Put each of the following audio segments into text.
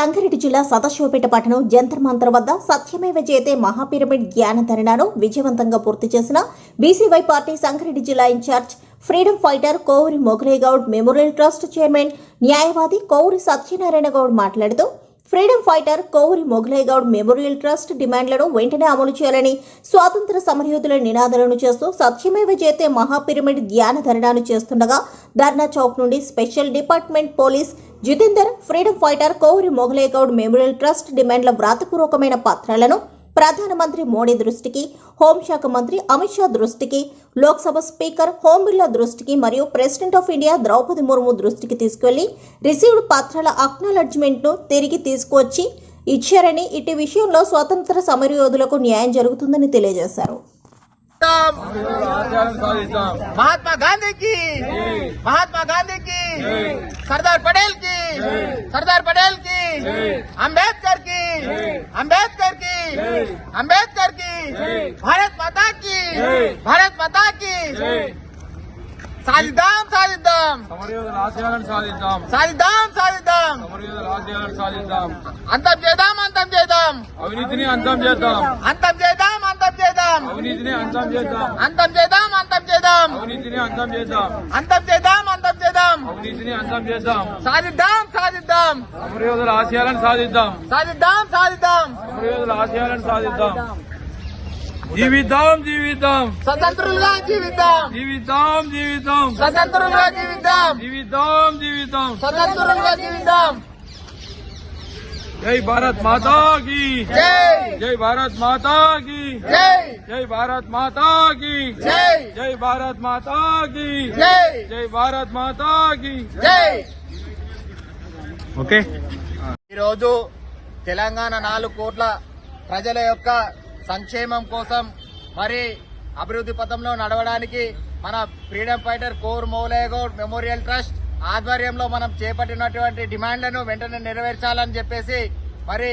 సంగారెడ్డి జిల్లా సదాశివపేట పట్టణం జంతర్ మంతర్ వద్ద సత్యమేవ జయతే మహాపిరమిడ్ జ్ఞాన ధరణను విజయవంతంగా పూర్తి చేసిన బీసీవై పార్టీ సంగారెడ్డి జిల్లా in-charge freedom fighter Kovuri Mogalaiah memorial trust chairman న్యాయవాది కోవూరి సత్యనారాయణ గౌడ్ మాట్లాడుతూ freedom fighter Kovuri Mogalaiah memorial trust డిమాండ్లను వెంటనే అమలు చేయాలని స్వాతంత్ర సమరయోధుల నినాదాలను చేస్తూ సత్యమేవ జయతే మహాపిరమిడ్ ధ్యాన ధరణాను చేస్తుండగా ధర్నా చౌక్ నుండి special department police Jitender freedom fighter Kovuri Mogalegoud memorial trust డిమాండ్ల వ్రాతపూర్వకమైన పత్రాలను ప్రధానమంత్రి మోడీ దృష్టికి హోంశాఖ మంత్రి అమిత్ షా దృష్టికి లోక్సభ స్పీకర్ హోం బిర్లా దృష్టికి మరియు president of India Draupadi Murmu దృష్టికి తీసుకెళ్ళి రిసీవ్డ్ పత్రాల అక్నాలడ్జ్మెంట్ను తిరిగి తీసుకువచ్చి ఇచ్చారని ఇటు విషయంలో స్వతంత్ర సమరయోధులకు న్యాయం జరుగుతుందని తెలియజేశారు. మహాత్మా గాంధీకి మహాత్మా గాంధీకి की महात्मा गांधी की सरदार पटेल की सरदार पटेल की अंबेडकर की अंबेडकर की अंबेडकर की भारत माता की भारत माता की సాధిద్దాం సాధిద్దాం సమరయోధుల ఆశయాలను సాధిద్దాం సాధిద్దాం సాధిద్దాం సమరయోధుల ఆశయాలను సాధిద్దాం అంతం చేద్దాం అంతం చేద్దాం అవినీతిని అంతం చేద్దాం అంతం చేద్దాం అంతం చేద్దాం అవినీతిని అంతం చేద్దాం అంతం చేద్దాం అంతం చేద్దాం అవినీతిని అంతం చేద్దాం అంతం చేద్దాం అంతం చేద్దాం అవినీతిని అంతం చేద్దాం. సాధిద్దాం సాధిద్దాం. సమరయోధుల ఆశయాలను సాధిద్దాం. సాధిద్దాం సాధిద్దాం. సమరయోధుల ఆశయాలను సాధిద్దాం. జీవిద్దాం జీవిద్దాం. స్వతంత్రులుగా జీవిద్దాం. జీవిద్దాం జీవిద్దాం. స్వతంత్రులుగా జీవిద్దాం. జీవిద్దాం జీవిద్దాం. స్వతంత్రులుగా జీవిద్దాం. జై భారత్ మాతాకి జై భారత్ మాతాకి జై భారత్ మాతాకి జై భారత్ మాతాకి జై భారత్ మాతాకి ఓకే ఈరోజు తెలంగాణ నాలుగు కోట్ల ప్రజల యొక్క సంక్షేమం కోసం మరి అభివృద్ధి పథంలో నడవడానికి మన ఫ్రీడమ్ ఫైటర్ కోర్ మౌలయగౌడ్ మెమోరియల్ ట్రస్ట్ ఆధ్వర్యంలో మనం చేపట్టినటువంటి డిమాండ్లను వెంటనే నెరవేర్చాలని చెప్పేసి మరి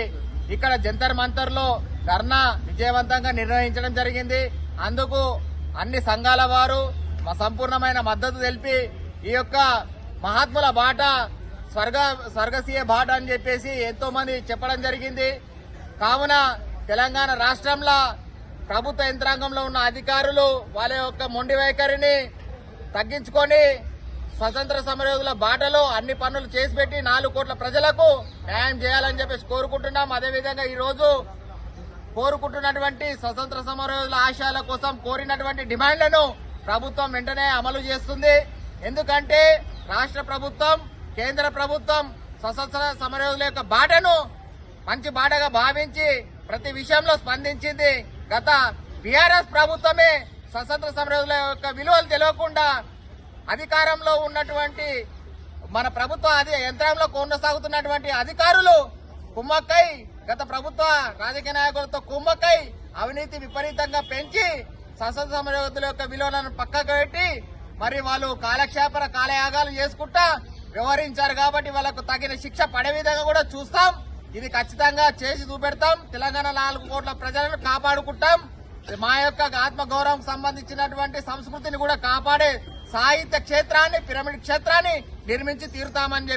ఇక్కడ జంతర్ మంతర్లో ధర్నా విజయవంతంగా నిర్వహించడం జరిగింది. అందుకు అన్ని సంఘాల వారు మా సంపూర్ణమైన మద్దతు తెలిపి ఈ యొక్క మహాత్ముల బాట స్వర్గ స్వర్గసీయ బాట అని చెప్పేసి ఎంతో మంది చెప్పడం జరిగింది. కావున తెలంగాణ రాష్ట్రంలో ప్రభుత్వ యంత్రాంగంలో ఉన్న అధికారులు వాళ్ళ యొక్క మొండి వైఖరిని తగ్గించుకొని స్వతంత్ర సమరయోగుల బాటలో అన్ని పనులు చేసి పెట్టి నాలుగు కోట్ల ప్రజలకు న్యాయం చేయాలని చెప్పేసి కోరుకుంటున్నాం. అదేవిధంగా ఈరోజు కోరుకుంటున్నటువంటి స్వతంత్ర సమరయోధుల ఆశయాల కోసం కోరినటువంటి డిమాండ్లను ప్రభుత్వం వెంటనే అమలు చేస్తుంది. ఎందుకంటే రాష్ట్ర ప్రభుత్వం కేంద్ర ప్రభుత్వం స్వతంత్ర సమరయోధుల యొక్క బాటను మంచి బాటగా భావించి ప్రతి విషయంలో స్పందించింది. గత బీఆర్ఎస్ ప్రభుత్వమే స్వతంత్ర సమరయోధుల యొక్క విలువలు తెలియకుండా అధికారంలో ఉన్నటువంటి మన ప్రభుత్వ అది యంత్రంలో కొనసాగుతున్నటువంటి అధికారులు కుమ్మక్కై గత ప్రభుత్వ రాజకీయ నాయకులతో కుమ్మక్కై అవినీతి విపరీతంగా పెంచి సశస్త్ర సమరయోధుల యొక్క విలువలను పక్కకు పెట్టి మరి వాళ్ళు కాలక్షేపర కాలయాగాలు చేసుకుంటా వ్యవహరించారు కాబట్టి వాళ్ళకు తగిన శిక్ష పడే విధంగా కూడా చూస్తాం. ఇది ఖచ్చితంగా చేసి చూపెడతాం. తెలంగాణ నాలుగు కోట్ల ప్రజలను కాపాడుకుంటాం. మా యొక్క ఆత్మగౌరవం సంబంధించినటువంటి సంస్కృతిని కూడా కాపాడే సాహిత్య క్షేత్రాన్ని పిరమిడ్ క్షేత్రాన్ని నిర్మించి తీరుతామని చెప్పి